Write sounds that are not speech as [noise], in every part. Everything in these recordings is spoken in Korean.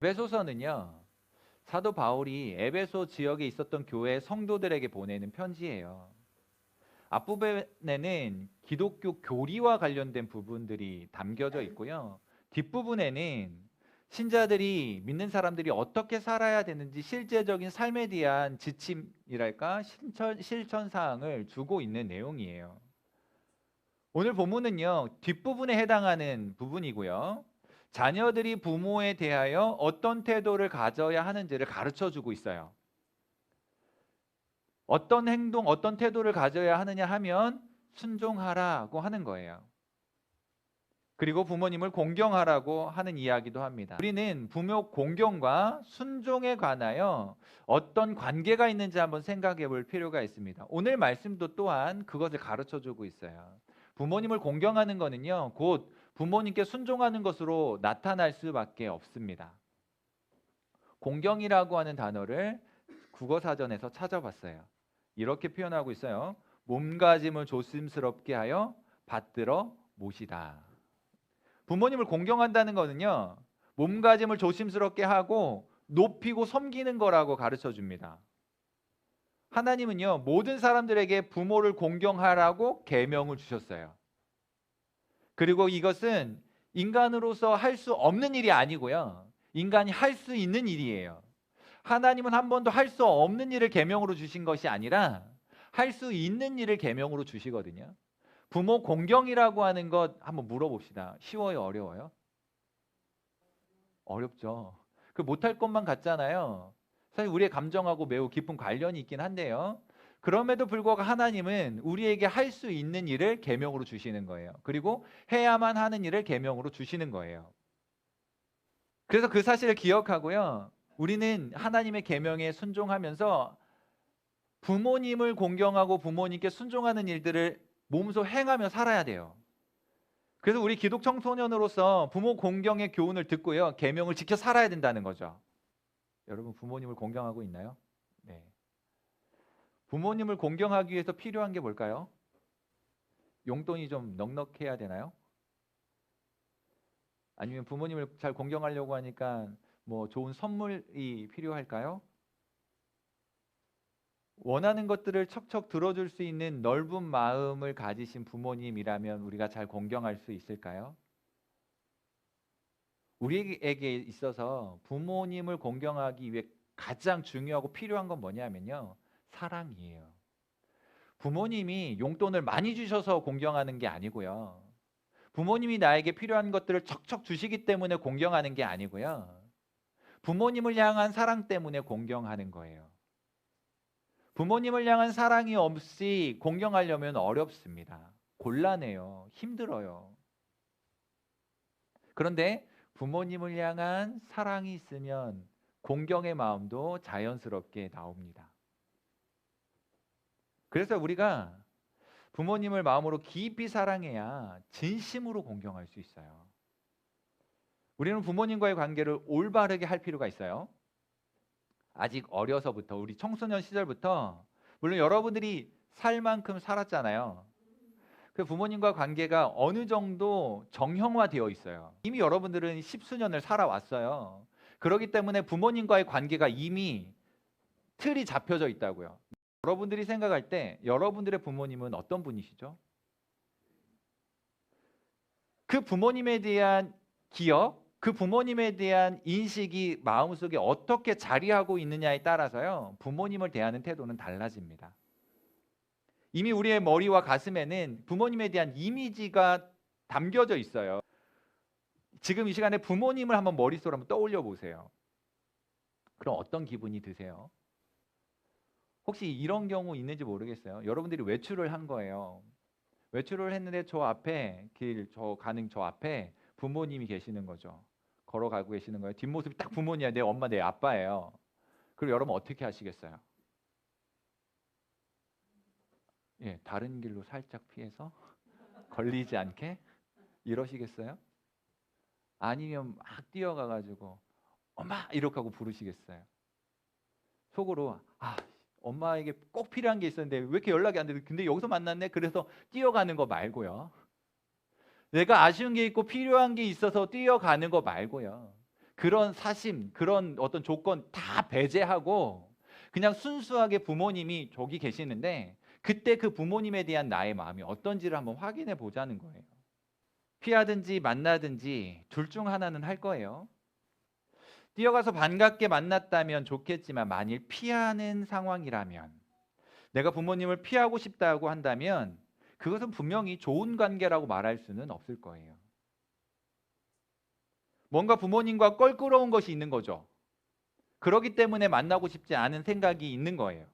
에베소서는요. 사도 바울이 에베소 지역에 있었던 교회 성도들에게 보내는 편지예요. 앞부분에는 기독교 교리와 관련된 부분들이 담겨져 있고요. 뒷부분에는 신자들이 믿는 사람들이 어떻게 살아야 되는지 실제적인 삶에 대한 지침이랄까 실천, 실천 사항을 주고 있는 내용이에요. 오늘 본문은요 뒷부분에 해당하는 부분이고요. 자녀들이 부모에 대하여 어떤 태도를 가져야 하는지를 가르쳐 주고 있어요. 어떤 행동, 어떤 태도를 가져야 하느냐 하면 순종하라고 하는 거예요. 그리고 부모님을 공경하라고 하는 이야기도 합니다. 우리는 부모 공경과 순종에 관하여 어떤 관계가 있는지 한번 생각해 볼 필요가 있습니다. 오늘 말씀도 또한 그것을 가르쳐 주고 있어요. 부모님을 공경하는 거는요, 곧 부모님께 순종하는 것으로 나타날 수밖에 없습니다. 공경이라고 하는 단어를 국어 사전에서 찾아봤어요. 이렇게 표현하고 있어요. 몸가짐을 조심스럽게 하여 받들어 모시다. 부모님을 공경한다는 것은요. 몸가짐을 조심스럽게 하고 높이고 섬기는 거라고 가르쳐 줍니다. 하나님은요. 모든 사람들에게 부모를 공경하라고 계명을 주셨어요. 그리고 이것은 인간으로서 할 수 없는 일이 아니고요. 인간이 할 수 있는 일이에요. 하나님은 한 번도 할 수 없는 일을 계명으로 주신 것이 아니라 할 수 있는 일을 계명으로 주시거든요. 부모 공경이라고 하는 것 한번 물어봅시다. 쉬워요, 어려워요? 어렵죠. 그 못할 것만 같잖아요. 사실 우리의 감정하고 매우 깊은 관련이 있긴 한데요. 그럼에도 불구하고 하나님은 우리에게 할 수 있는 일을 계명으로 주시는 거예요. 그리고 해야만 하는 일을 계명으로 주시는 거예요. 그래서 그 사실을 기억하고요. 우리는 하나님의 계명에 순종하면서 부모님을 공경하고 부모님께 순종하는 일들을 몸소 행하며 살아야 돼요. 그래서 우리 기독 청소년으로서 부모 공경의 교훈을 듣고요. 계명을 지켜 살아야 된다는 거죠. 여러분 부모님을 공경하고 있나요? 네. 부모님을 공경하기 위해서 필요한 게 뭘까요? 용돈이 좀 넉넉해야 되나요? 아니면 부모님을 잘 공경하려고 하니까 뭐 좋은 선물이 필요할까요? 원하는 것들을 척척 들어줄 수 있는 넓은 마음을 가지신 부모님이라면 우리가 잘 공경할 수 있을까요? 우리에게 있어서 부모님을 공경하기 위해 가장 중요하고 필요한 건 뭐냐면요. 사랑이에요. 부모님이 용돈을 많이 주셔서 공경하는 게 아니고요. 부모님이 나에게 필요한 것들을 척척 주시기 때문에 공경하는 게 아니고요. 부모님을 향한 사랑 때문에 공경하는 거예요. 부모님을 향한 사랑이 없이 공경하려면 어렵습니다. 곤란해요. 힘들어요. 그런데 부모님을 향한 사랑이 있으면 공경의 마음도 자연스럽게 나옵니다. 그래서 우리가 부모님을 마음으로 깊이 사랑해야 진심으로 공경할 수 있어요. 우리는 부모님과의 관계를 올바르게 할 필요가 있어요. 아직 어려서부터 우리 청소년 시절부터 물론 여러분들이 살 만큼 살았잖아요. 그 부모님과 관계가 어느 정도 정형화되어 있어요. 이미 여러분들은 십수년을 살아왔어요. 그렇기 때문에 부모님과의 관계가 이미 틀이 잡혀져 있다고요. 여러분들이 생각할 때 여러분들의 부모님은 어떤 분이시죠? 그 부모님에 대한 기억, 그 부모님에 대한 인식이 마음속에 어떻게 자리하고 있느냐에 따라서요. 부모님을 대하는 태도는 달라집니다. 이미 우리의 머리와 가슴에는 부모님에 대한 이미지가 담겨져 있어요. 지금 이 시간에 부모님을 한번 머릿속으로 한번 떠올려 보세요. 그럼 어떤 기분이 드세요? 혹시 이런 경우 있는지 모르겠어요. 여러분들이 외출을 한 거예요. 외출을 했는데 저 앞에 길 저 가는 저 앞에 부모님이 계시는 거죠. 걸어가고 계시는 거예요. 뒷모습이 딱 부모님이야. 내 엄마, 내 아빠예요. 그럼 여러분 어떻게 하시겠어요? 예, 다른 길로 살짝 피해서 [laughs] 걸리지 않게 이러시겠어요? 아니면 막 뛰어가 가지고 엄마 이렇게 하고 부르시겠어요? 속으로 아 엄마에게 꼭 필요한 게 있었는데 왜 이렇게 연락이 안 돼? 근데 여기서 만났네. 그래서 뛰어가는 거 말고요. 내가 아쉬운 게 있고 필요한 게 있어서 뛰어가는 거 말고요. 그런 사심, 그런 어떤 조건 다 배제하고 그냥 순수하게 부모님이 저기 계시는데 그때 그 부모님에 대한 나의 마음이 어떤지를 한번 확인해 보자는 거예요. 피하든지 만나든지 둘 중 하나는 할 거예요. 뛰어가서 반갑게 만났다면 좋겠지만 만일 피하는 상황이라면 내가 부모님을 피하고 싶다고 한다면 그것은 분명히 좋은 관계라고 말할 수는 없을 거예요. 뭔가 부모님과 껄끄러운 것이 있는 거죠. 그러기 때문에 만나고 싶지 않은 생각이 있는 거예요.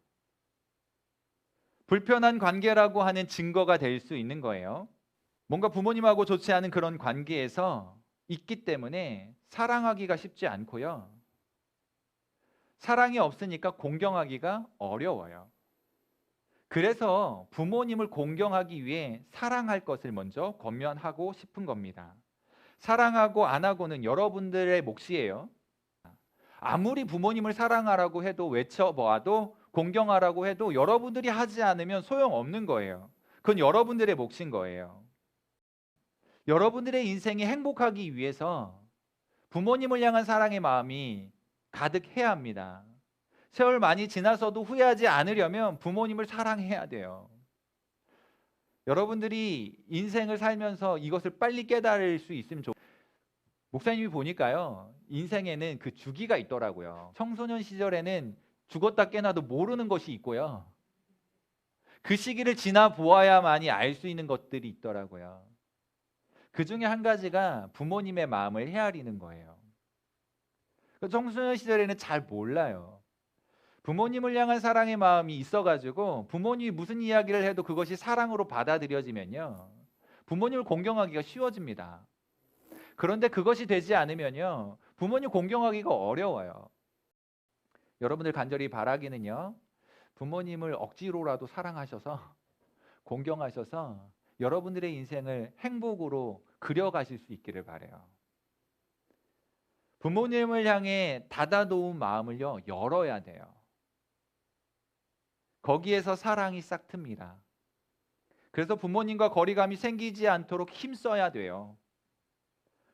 불편한 관계라고 하는 증거가 될 수 있는 거예요. 뭔가 부모님하고 좋지 않은 그런 관계에서 있기 때문에 사랑하기가 쉽지 않고요. 사랑이 없으니까 공경하기가 어려워요. 그래서 부모님을 공경하기 위해 사랑할 것을 먼저 권면하고 싶은 겁니다. 사랑하고 안 하고는 여러분들의 몫이에요. 아무리 부모님을 사랑하라고 해도 외쳐보아도 공경하라고 해도 여러분들이 하지 않으면 소용없는 거예요. 그건 여러분들의 몫인 거예요. 여러분들의 인생이 행복하기 위해서 부모님을 향한 사랑의 마음이 가득해야 합니다. 세월 많이 지나서도 후회하지 않으려면 부모님을 사랑해야 돼요. 여러분들이 인생을 살면서 이것을 빨리 깨달을 수 있으면 좋. 목사님이 보니까요 인생에는 그 주기가 있더라고요. 청소년 시절에는 죽었다 깨나도 모르는 것이 있고요. 그 시기를 지나 보아야만이 알 수 있는 것들이 있더라고요. 그 중에 한 가지가 부모님의 마음을 헤아리는 거예요. 그 청소년 시절에는 잘 몰라요. 부모님을 향한 사랑의 마음이 있어가지고 부모님이 무슨 이야기를 해도 그것이 사랑으로 받아들여지면요. 부모님을 공경하기가 쉬워집니다. 그런데 그것이 되지 않으면요. 부모님 공경하기가 어려워요. 여러분들 간절히 바라기는요. 부모님을 억지로라도 사랑하셔서 공경하셔서 여러분들의 인생을 행복으로 그려가실 수 있기를 바래요. 부모님을 향해 닫아놓은 마음을요 열어야 돼요. 거기에서 사랑이 싹 틉니다. 그래서 부모님과 거리감이 생기지 않도록 힘써야 돼요.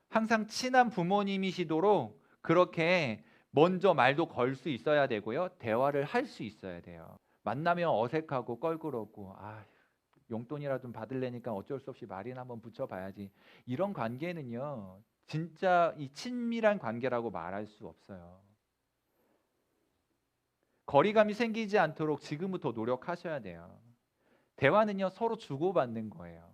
항상 친한 부모님이시도록 그렇게 먼저 말도 걸 수 있어야 되고요. 대화를 할 수 있어야 돼요. 만나면 어색하고 껄끄럽고 아 용돈이라도 좀 받을래니까 어쩔 수 없이 말이나 한번 붙여봐야지. 이런 관계는요. 진짜 이 친밀한 관계라고 말할 수 없어요. 거리감이 생기지 않도록 지금부터 노력하셔야 돼요. 대화는요 서로 주고받는 거예요.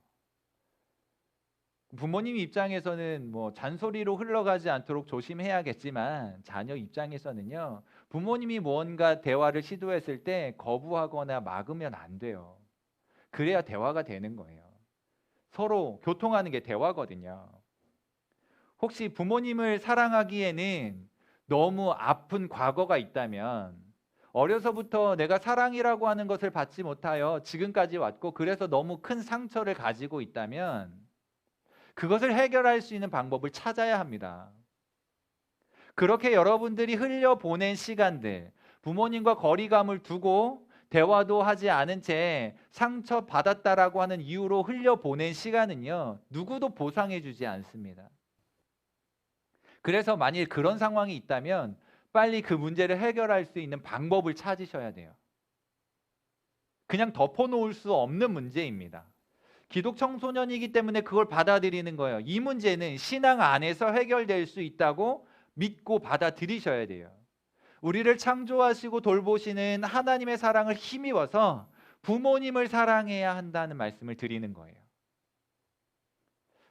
부모님 입장에서는 뭐 잔소리로 흘러가지 않도록 조심해야겠지만 자녀 입장에서는요 부모님이 무언가 대화를 시도했을 때 거부하거나 막으면 안 돼요. 그래야 대화가 되는 거예요. 서로 교통하는 게 대화거든요. 혹시 부모님을 사랑하기에는 너무 아픈 과거가 있다면 어려서부터 내가 사랑이라고 하는 것을 받지 못하여 지금까지 왔고 그래서 너무 큰 상처를 가지고 있다면 그것을 해결할 수 있는 방법을 찾아야 합니다. 그렇게 여러분들이 흘려보낸 시간들, 부모님과 거리감을 두고 대화도 하지 않은 채 상처 받았다라고 하는 이유로 흘려보낸 시간은요, 누구도 보상해 주지 않습니다. 그래서 만일 그런 상황이 있다면 빨리 그 문제를 해결할 수 있는 방법을 찾으셔야 돼요. 그냥 덮어놓을 수 없는 문제입니다. 기독 청소년이기 때문에 그걸 받아들이는 거예요. 이 문제는 신앙 안에서 해결될 수 있다고 믿고 받아들이셔야 돼요. 우리를 창조하시고 돌보시는 하나님의 사랑을 힘입어서 부모님을 사랑해야 한다는 말씀을 드리는 거예요.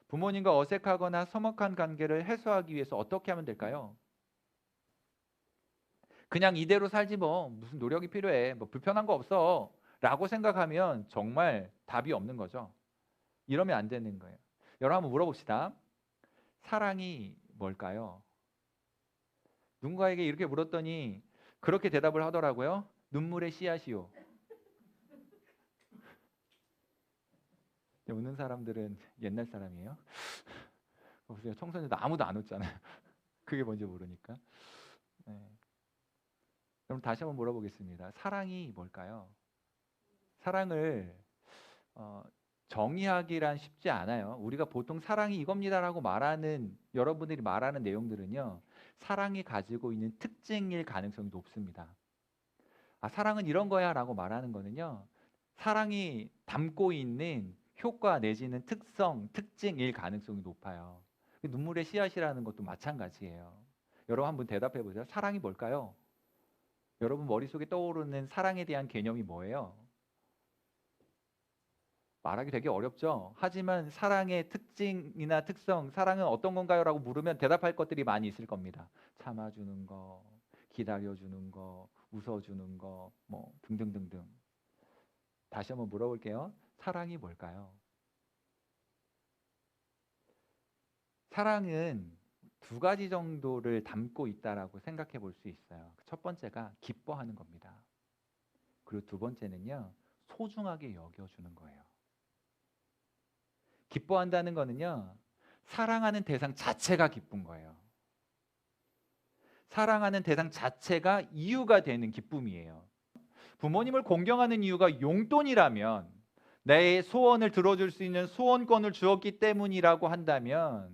부모님과 어색하거나 서먹한 관계를 해소하기 위해서 어떻게 하면 될까요? 그냥 이대로 살지 뭐 무슨 노력이 필요해. 뭐 불편한 거 없어. 라고 생각하면 정말 답이 없는 거죠. 이러면 안 되는 거예요. 여러분 한번 물어봅시다. 사랑이 뭘까요? 누군가에게 이렇게 물었더니 그렇게 대답을 하더라고요. 눈물의 씨앗이요. 웃는 사람들은 옛날 사람이에요. 보세요. 청소년도 아무도 안 웃잖아요. 그게 뭔지 모르니까. 네. 그럼 다시 한번 물어보겠습니다. 사랑이 뭘까요? 사랑을 어, 정의하기란 쉽지 않아요. 우리가 보통 사랑이 이겁니다라고 말하는 여러분들이 말하는 내용들은요. 사랑이 가지고 있는 특징일 가능성이 높습니다. 아, 사랑은 이런 거야 라고 말하는 거는요. 사랑이 담고 있는 효과 내지는 특성, 특징일 가능성이 높아요. 눈물의 씨앗이라는 것도 마찬가지예요. 여러분 한번 대답해 보세요. 사랑이 뭘까요? 여러분 머릿속에 떠오르는 사랑에 대한 개념이 뭐예요? 말하기 되게 어렵죠. 하지만 사랑의 특징이나 특성, 사랑은 어떤 건가요? 라고 물으면 대답할 것들이 많이 있을 겁니다. 참아주는 거, 기다려주는 거, 웃어주는 거, 뭐 등등등등. 다시 한번 물어볼게요. 사랑이 뭘까요? 사랑은 두 가지 정도를 담고 있다라고 생각해 볼 수 있어요. 첫 번째가 기뻐하는 겁니다. 그리고 두 번째는요, 소중하게 여겨주는 거예요. 기뻐한다는 거는요, 사랑하는 대상 자체가 기쁜 거예요. 사랑하는 대상 자체가 이유가 되는 기쁨이에요. 부모님을 공경하는 이유가 용돈이라면 내 소원을 들어줄 수 있는 소원권을 주었기 때문이라고 한다면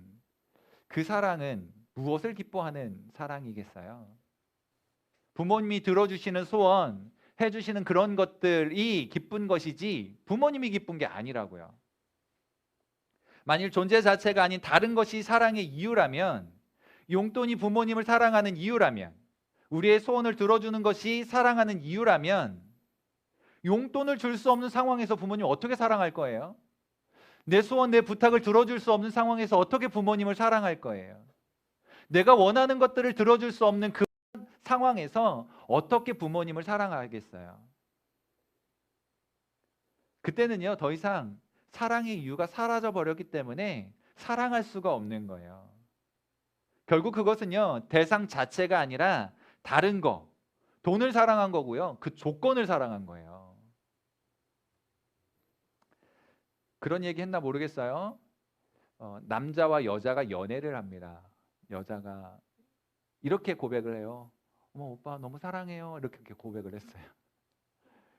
그 사랑은 무엇을 기뻐하는 사랑이겠어요? 부모님이 들어주시는 소원, 해주시는 그런 것들이 기쁜 것이지 부모님이 기쁜 게 아니라고요. 만일 존재 자체가 아닌 다른 것이 사랑의 이유라면 용돈이 부모님을 사랑하는 이유라면 우리의 소원을 들어주는 것이 사랑하는 이유라면 용돈을 줄 수 없는 상황에서 부모님 어떻게 사랑할 거예요? 내 소원, 내 부탁을 들어줄 수 없는 상황에서 어떻게 부모님을 사랑할 거예요? 내가 원하는 것들을 들어줄 수 없는 그 상황에서 어떻게 부모님을 사랑하겠어요? 그때는요, 더 이상 사랑의 이유가 사라져 버렸기 때문에 사랑할 수가 없는 거예요. 결국 그것은요, 대상 자체가 아니라 다른 거, 돈을 사랑한 거고요. 그 조건을 사랑한 거예요. 그런 얘기 했나 모르겠어요. 어, 남자와 여자가 연애를 합니다. 여자가 이렇게 고백을 해요. 어머 오빠 너무 사랑해요. 이렇게 고백을 했어요.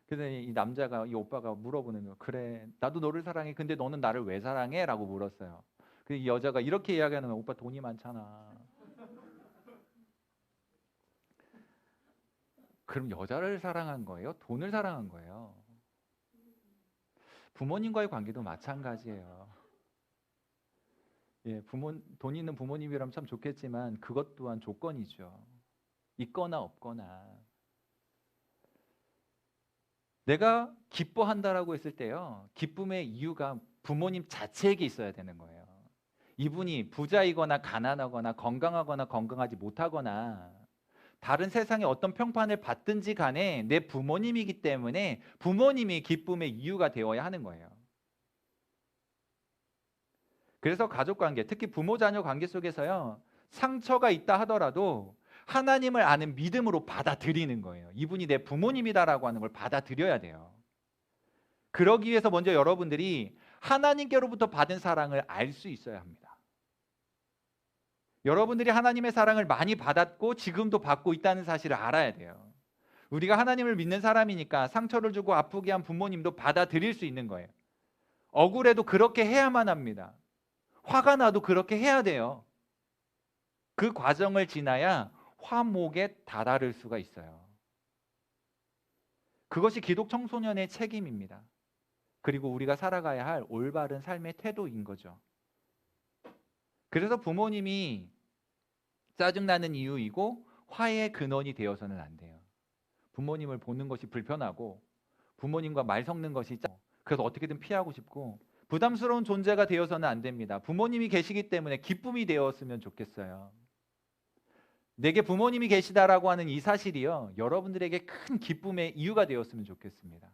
그래서 이 남자가 이 오빠가 물어보는 거 그래 나도 너를 사랑해. 근데 너는 나를 왜 사랑해? 라고 물었어요. 그 여자가 이렇게 이야기하는 거야. 오빠 돈이 많잖아. 그럼 여자를 사랑한 거예요? 돈을 사랑한 거예요? 부모님과의 관계도 마찬가지예요. 예, 부모 돈 있는 부모님이라면 참 좋겠지만 그것 또한 조건이죠. 있거나 없거나. 내가 기뻐한다라고 했을 때요. 기쁨의 이유가 부모님 자체에게 있어야 되는 거예요. 이분이 부자이거나 가난하거나 건강하거나 건강하지 못하거나 다른 세상에 어떤 평판을 받든지 간에 내 부모님이기 때문에 부모님이 기쁨의 이유가 되어야 하는 거예요. 그래서 가족 관계, 특히 부모 자녀 관계 속에서요. 상처가 있다 하더라도 하나님을 아는 믿음으로 받아들이는 거예요. 이분이 내 부모님이다라고 하는 걸 받아들여야 돼요. 그러기 위해서 먼저 여러분들이 하나님께로부터 받은 사랑을 알 수 있어야 합니다. 여러분들이 하나님의 사랑을 많이 받았고 지금도 받고 있다는 사실을 알아야 돼요. 우리가 하나님을 믿는 사람이니까 상처를 주고 아프게 한 부모님도 받아들일 수 있는 거예요. 억울해도 그렇게 해야만 합니다. 화가 나도 그렇게 해야 돼요. 그 과정을 지나야 화목에 다다를 수가 있어요. 그것이 기독 청소년의 책임입니다. 그리고 우리가 살아가야 할 올바른 삶의 태도인 거죠. 그래서 부모님이 짜증나는 이유이고 화해의 근원이 되어서는 안 돼요. 부모님을 보는 것이 불편하고 부모님과 말 섞는 것이 짜... 그래서 어떻게든 피하고 싶고 부담스러운 존재가 되어서는 안 됩니다. 부모님이 계시기 때문에 기쁨이 되었으면 좋겠어요. 내게 부모님이 계시다라고 하는 이 사실이요. 여러분들에게 큰 기쁨의 이유가 되었으면 좋겠습니다.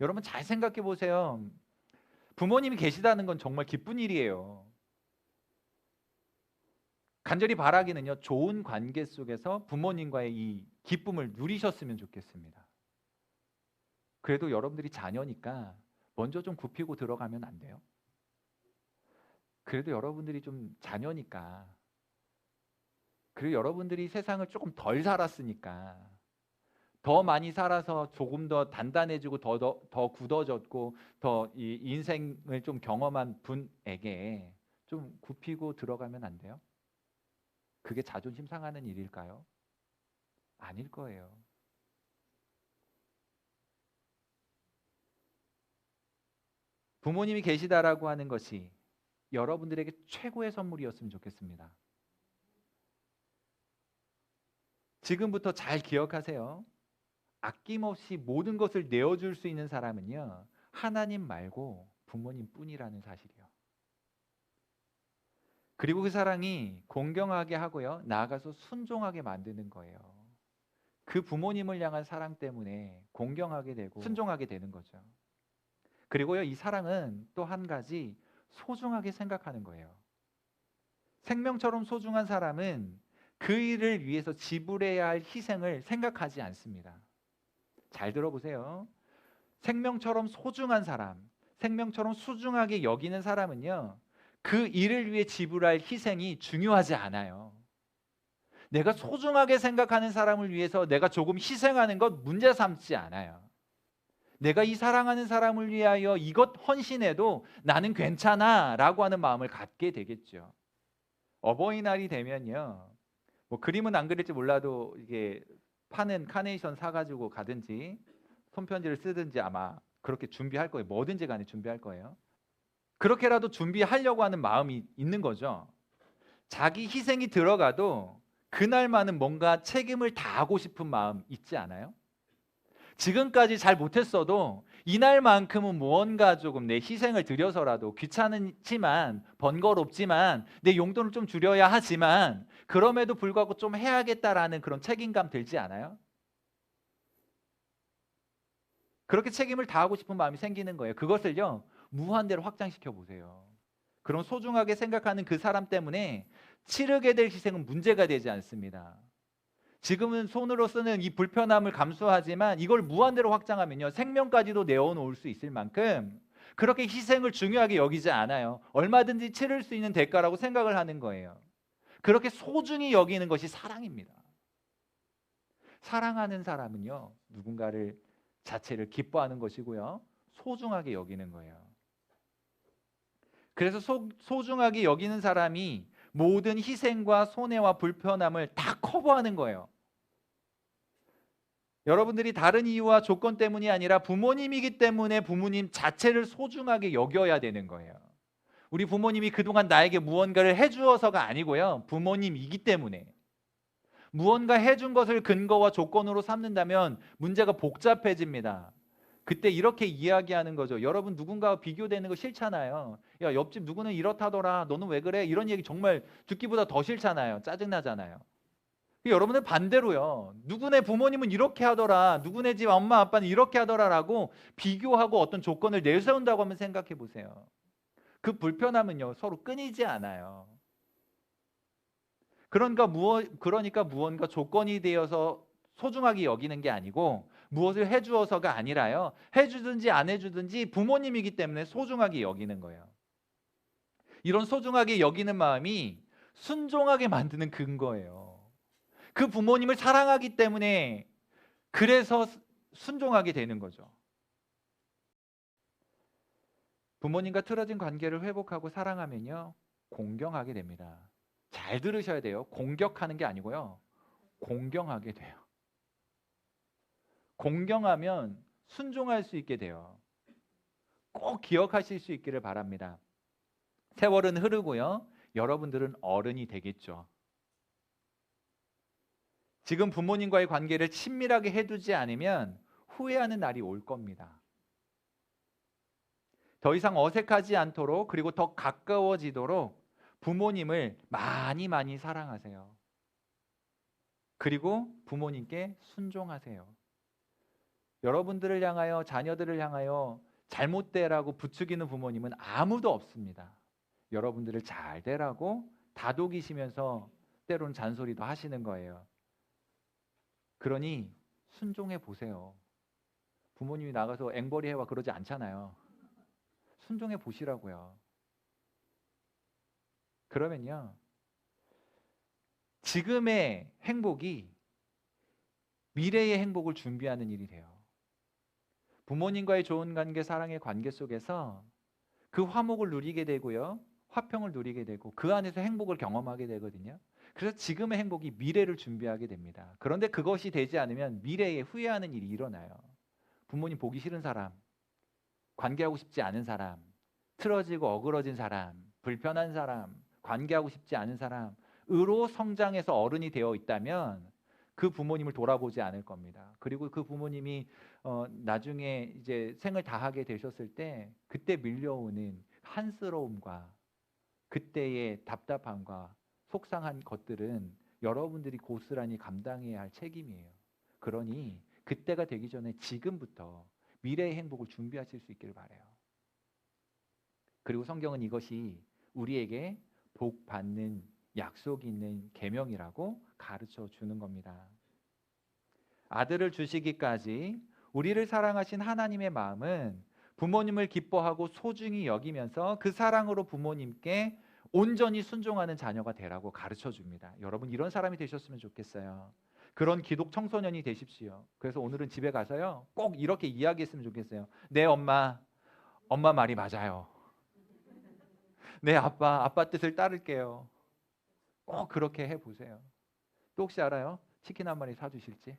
여러분 잘 생각해 보세요. 부모님이 계시다는 건 정말 기쁜 일이에요. 간절히 바라기는요. 좋은 관계 속에서 부모님과의 이 기쁨을 누리셨으면 좋겠습니다. 그래도 여러분들이 자녀니까 먼저 좀 굽히고 들어가면 안 돼요? 그래도 여러분들이 좀 자녀니까 그리고 여러분들이 세상을 조금 덜 살았으니까 더 많이 살아서 조금 더 단단해지고 더 더 더 굳어졌고 더 이 인생을 좀 경험한 분에게 좀 굽히고 들어가면 안 돼요? 그게 자존심 상하는 일일까요? 아닐 거예요. 부모님이 계시다라고 하는 것이 여러분들에게 최고의 선물이었으면 좋겠습니다. 지금부터 잘 기억하세요. 아낌없이 모든 것을 내어줄 수 있는 사람은요, 하나님 말고 부모님 뿐이라는 사실이요. 그리고 그 사랑이 공경하게 하고요, 나아가서 순종하게 만드는 거예요. 그 부모님을 향한 사랑 때문에 공경하게 되고 순종하게 되는 거죠. 그리고요, 이 사랑은 또 한 가지 소중하게 생각하는 거예요. 생명처럼 소중한 사람은 그 일을 위해서 지불해야 할 희생을 생각하지 않습니다. 잘 들어보세요. 생명처럼 소중한 사람, 생명처럼 소중하게 여기는 사람은요, 그 일을 위해 지불할 희생이 중요하지 않아요. 내가 소중하게 생각하는 사람을 위해서 내가 조금 희생하는 것 문제 삼지 않아요. 내가 이 사랑하는 사람을 위하여 이것 헌신해도 나는 괜찮아 라고 하는 마음을 갖게 되겠죠. 어버이날이 되면요. 뭐 그림은 안 그릴지 몰라도 이게 파는 카네이션 사가지고 가든지 손편지를 쓰든지 아마 그렇게 준비할 거예요. 뭐든지 간에 준비할 거예요. 그렇게라도 준비하려고 하는 마음이 있는 거죠. 자기 희생이 들어가도 그날만은 뭔가 책임을 다하고 싶은 마음 있지 않아요? 지금까지 잘 못했어도 이날만큼은 무언가 조금 내 희생을 들여서라도 귀찮지만 번거롭지만 내 용돈을 좀 줄여야 하지만 그럼에도 불구하고 좀 해야겠다라는 그런 책임감 들지 않아요? 그렇게 책임을 다하고 싶은 마음이 생기는 거예요. 그것을요 무한대로 확장시켜 보세요. 그런 소중하게 생각하는 그 사람 때문에 치르게 될 희생은 문제가 되지 않습니다. 지금은 손으로 쓰는 이 불편함을 감수하지만 이걸 무한대로 확장하면요 생명까지도 내어놓을 수 있을 만큼 그렇게 희생을 중요하게 여기지 않아요. 얼마든지 치를 수 있는 대가라고 생각을 하는 거예요. 그렇게 소중히 여기는 것이 사랑입니다. 사랑하는 사람은요 누군가를 자체를 기뻐하는 것이고요 소중하게 여기는 거예요. 그래서 소, 소중하게 여기는 사람이 모든 희생과 손해와 불편함을 다 커버하는 거예요. 여러분들이 다른 이유와 조건 때문이 아니라 부모님이기 때문에 부모님 자체를 소중하게 여겨야 되는 거예요. 우리 부모님이 그동안 나에게 무언가를 해주어서가 아니고요. 부모님이기 때문에. 무언가 해준 것을 근거와 조건으로 삼는다면 문제가 복잡해집니다. 그때 이렇게 이야기하는 거죠. 여러분 누군가와 비교되는 거 싫잖아요. 야 옆집 누구는 이렇다더라. 너는 왜 그래? 이런 얘기 정말 듣기보다 더 싫잖아요. 짜증나잖아요. 여러분들 반대로요. 누구네 부모님은 이렇게 하더라. 누구네 집 엄마 아빠는 이렇게 하더라라고 비교하고 어떤 조건을 내세운다고 하면 생각해 보세요. 그 불편함은요. 서로 끊이지 않아요. 그러니까 무엇 그러니까 무언가 조건이 되어서 소중하게 여기는 게 아니고 무엇을 해주어서가 아니라요. 해주든지 안 해주든지 부모님이기 때문에 소중하게 여기는 거예요. 이런 소중하게 여기는 마음이 순종하게 만드는 근거예요. 그 부모님을 사랑하기 때문에 그래서 순종하게 되는 거죠. 부모님과 틀어진 관계를 회복하고 사랑하면요. 공경하게 됩니다. 잘 들으셔야 돼요. 공격하는 게 아니고요. 공경하게 돼요. 공경하면 순종할 수 있게 돼요. 꼭 기억하실 수 있기를 바랍니다. 세월은 흐르고요. 여러분들은 어른이 되겠죠. 지금 부모님과의 관계를 친밀하게 해두지 않으면 후회하는 날이 올 겁니다. 더 이상 어색하지 않도록 그리고 더 가까워지도록 부모님을 많이 많이 사랑하세요. 그리고 부모님께 순종하세요. 여러분들을 향하여 자녀들을 향하여 잘못되라고 부추기는 부모님은 아무도 없습니다. 여러분들을 잘 되라고 다독이시면서 때로는 잔소리도 하시는 거예요. 그러니 순종해 보세요. 부모님이 나가서 앵벌이 해와 그러지 않잖아요. 순종해 보시라고요. 그러면요. 지금의 행복이 미래의 행복을 준비하는 일이 돼요. 부모님과의 좋은 관계, 사랑의 관계 속에서 그 화목을 누리게 되고요. 화평을 누리게 되고 그 안에서 행복을 경험하게 되거든요. 그래서 지금의 행복이 미래를 준비하게 됩니다. 그런데 그것이 되지 않으면 미래에 후회하는 일이 일어나요. 부모님 보기 싫은 사람, 관계하고 싶지 않은 사람, 틀어지고 어그러진 사람, 불편한 사람, 관계하고 싶지 않은 사람으로 성장해서 어른이 되어 있다면 그 부모님을 돌아보지 않을 겁니다. 그리고 그 부모님이 어, 나중에 이제 생을 다하게 되셨을 때 그때 밀려오는 한스러움과 그때의 답답함과 속상한 것들은 여러분들이 고스란히 감당해야 할 책임이에요. 그러니 그때가 되기 전에 지금부터 미래의 행복을 준비하실 수 있기를 바래요. 그리고 성경은 이것이 우리에게 복 받는 약속 있는 계명이라고 가르쳐 주는 겁니다. 아들을 주시기까지 우리를 사랑하신 하나님의 마음은 부모님을 기뻐하고 소중히 여기면서 그 사랑으로 부모님께 온전히 순종하는 자녀가 되라고 가르쳐 줍니다. 여러분 이런 사람이 되셨으면 좋겠어요. 그런 기독 청소년이 되십시오. 그래서 오늘은 집에 가서요. 꼭 이렇게 이야기했으면 좋겠어요. 내 엄마 엄마 말이 맞아요. 내 아빠 아빠 뜻을 따를게요. 꼭 그렇게 해 보세요. 또 혹시 알아요? 치킨 한 마리 사 주실지?